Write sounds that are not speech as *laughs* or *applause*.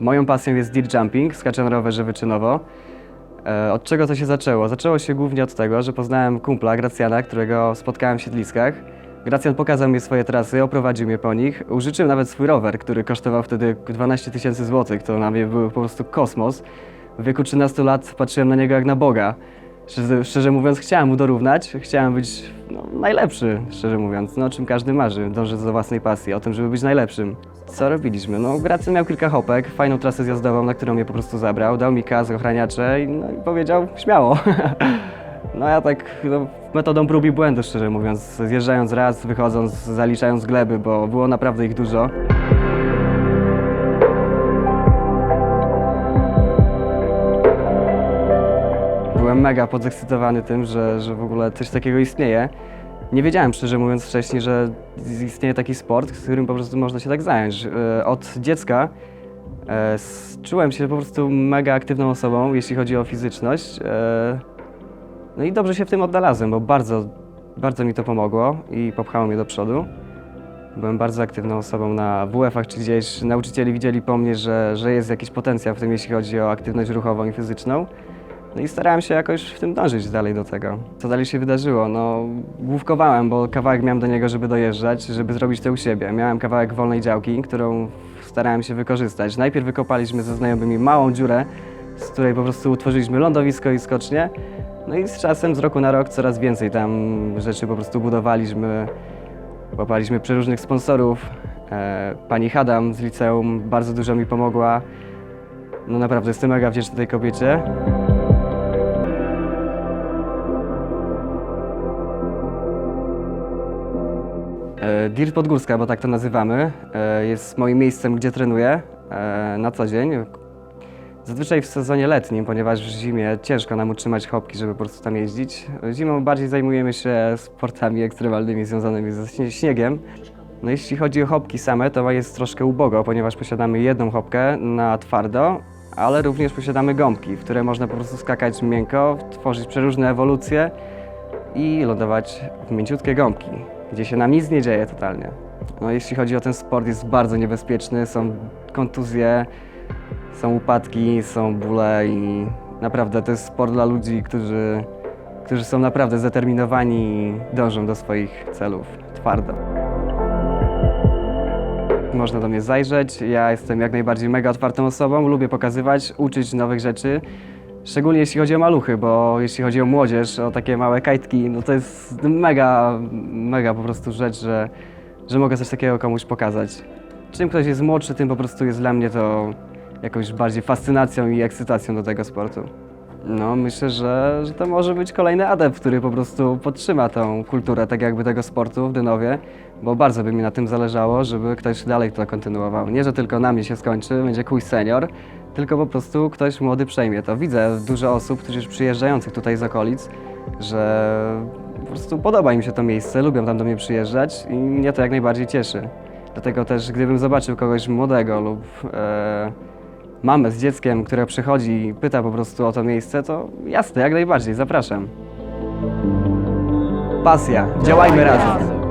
Moją pasją jest deer jumping, skacze na rowerze wyczynowo. E, Od czego to się zaczęło? Zaczęło się głównie od tego, że poznałem kumpla, Gracjana, którego spotkałem w siedliskach. Gracjan pokazał mi swoje trasy, oprowadził mnie po nich. Użyczył nawet swój rower, który kosztował wtedy 12 tysięcy złotych. To na mnie był po prostu kosmos. W wieku 13 lat patrzyłem na niego jak na Boga. Szczerze, szczerze mówiąc, chciałem mu dorównać, chciałem być no, najlepszy, szczerze mówiąc, no o czym każdy marzy, dążyć do własnej pasji, o tym, żeby być najlepszym. Co robiliśmy? No, Gracjan miał kilka hopek, fajną trasę zjazdową, na którą mnie po prostu zabrał, dał mi kaz, ochraniacze i, no, i powiedział śmiało. *laughs* No ja tak no, metodą prób i błędu, szczerze mówiąc, zjeżdżając raz, wychodząc, zaliczając gleby, bo było naprawdę ich dużo. Mega podekscytowany tym, że, że w ogóle coś takiego istnieje. Nie wiedziałem, szczerze mówiąc, wcześniej, że istnieje taki sport, z którym po prostu można się tak zająć. E, Od dziecka e, czułem się po prostu mega aktywną osobą, jeśli chodzi o fizyczność. E, No i dobrze się w tym odnalazłem, bo bardzo, bardzo mi to pomogło i popchało mnie do przodu. Byłem bardzo aktywną osobą na WF-ach czy gdzieś. Nauczycieli widzieli po mnie, że, że jest jakiś potencjał w tym, jeśli chodzi o aktywność ruchową i fizyczną. No i starałem się jakoś w tym dążyć dalej do tego. Co dalej się wydarzyło? No, główkowałem, bo kawałek miałem do niego, żeby dojeżdżać, żeby zrobić to u siebie. Miałem kawałek wolnej działki, którą starałem się wykorzystać. Najpierw wykopaliśmy ze znajomymi małą dziurę, z której po prostu utworzyliśmy lądowisko i skocznie. No i z czasem, z roku na rok, coraz więcej tam rzeczy po prostu budowaliśmy. Łapaliśmy przeróżnych sponsorów. E, pani Hadam z liceum bardzo dużo mi pomogła. No naprawdę jestem mega wdzięczny tej kobiecie. Dirt Podgórska, bo tak to nazywamy, e, jest moim miejscem, gdzie trenuję e, na co dzień. Zazwyczaj w sezonie letnim, ponieważ w zimie ciężko nam utrzymać chopki, żeby po prostu tam jeździć. Zimą bardziej zajmujemy się sportami ekstremalnymi związanymi ze śnie- śniegiem. No jeśli chodzi o chopki same, to jest troszkę ubogo, ponieważ posiadamy jedną chopkę na twardo, ale również posiadamy gąbki, w które można po prostu skakać miękko, tworzyć przeróżne ewolucje i lądować w mięciutkie gąbki, gdzie się nam nic nie dzieje totalnie. No, jeśli chodzi o ten sport, jest bardzo niebezpieczny, są kontuzje, są upadki, są bóle i naprawdę to jest sport dla ludzi, którzy, którzy są naprawdę zdeterminowani i dążą do swoich celów twardo. Można do mnie zajrzeć. Ja jestem jak najbardziej mega otwartą osobą, lubię pokazywać, uczyć nowych rzeczy. Szczególnie jeśli chodzi o maluchy, bo jeśli chodzi o młodzież, o takie małe kajtki, no to jest mega, mega po prostu rzecz, że, że mogę coś takiego komuś pokazać. Czym ktoś jest młodszy, tym po prostu jest dla mnie to jakąś bardziej fascynacją i ekscytacją do tego sportu. No, myślę, że, że to może być kolejny adept, który po prostu podtrzyma tą kulturę tak jakby tego sportu w Dynowie, bo bardzo by mi na tym zależało, żeby ktoś dalej to kontynuował. Nie, że tylko na mnie się skończy, będzie kuj senior, tylko po prostu ktoś młody przejmie to. Widzę dużo osób, już przyjeżdżających tutaj z okolic, że po prostu podoba im się to miejsce, lubią tam do mnie przyjeżdżać i mnie to jak najbardziej cieszy. Dlatego też, gdybym zobaczył kogoś młodego lub e, mamę z dzieckiem, która przychodzi i pyta po prostu o to miejsce, to jasne, jak najbardziej, zapraszam. Pasja, działajmy razem.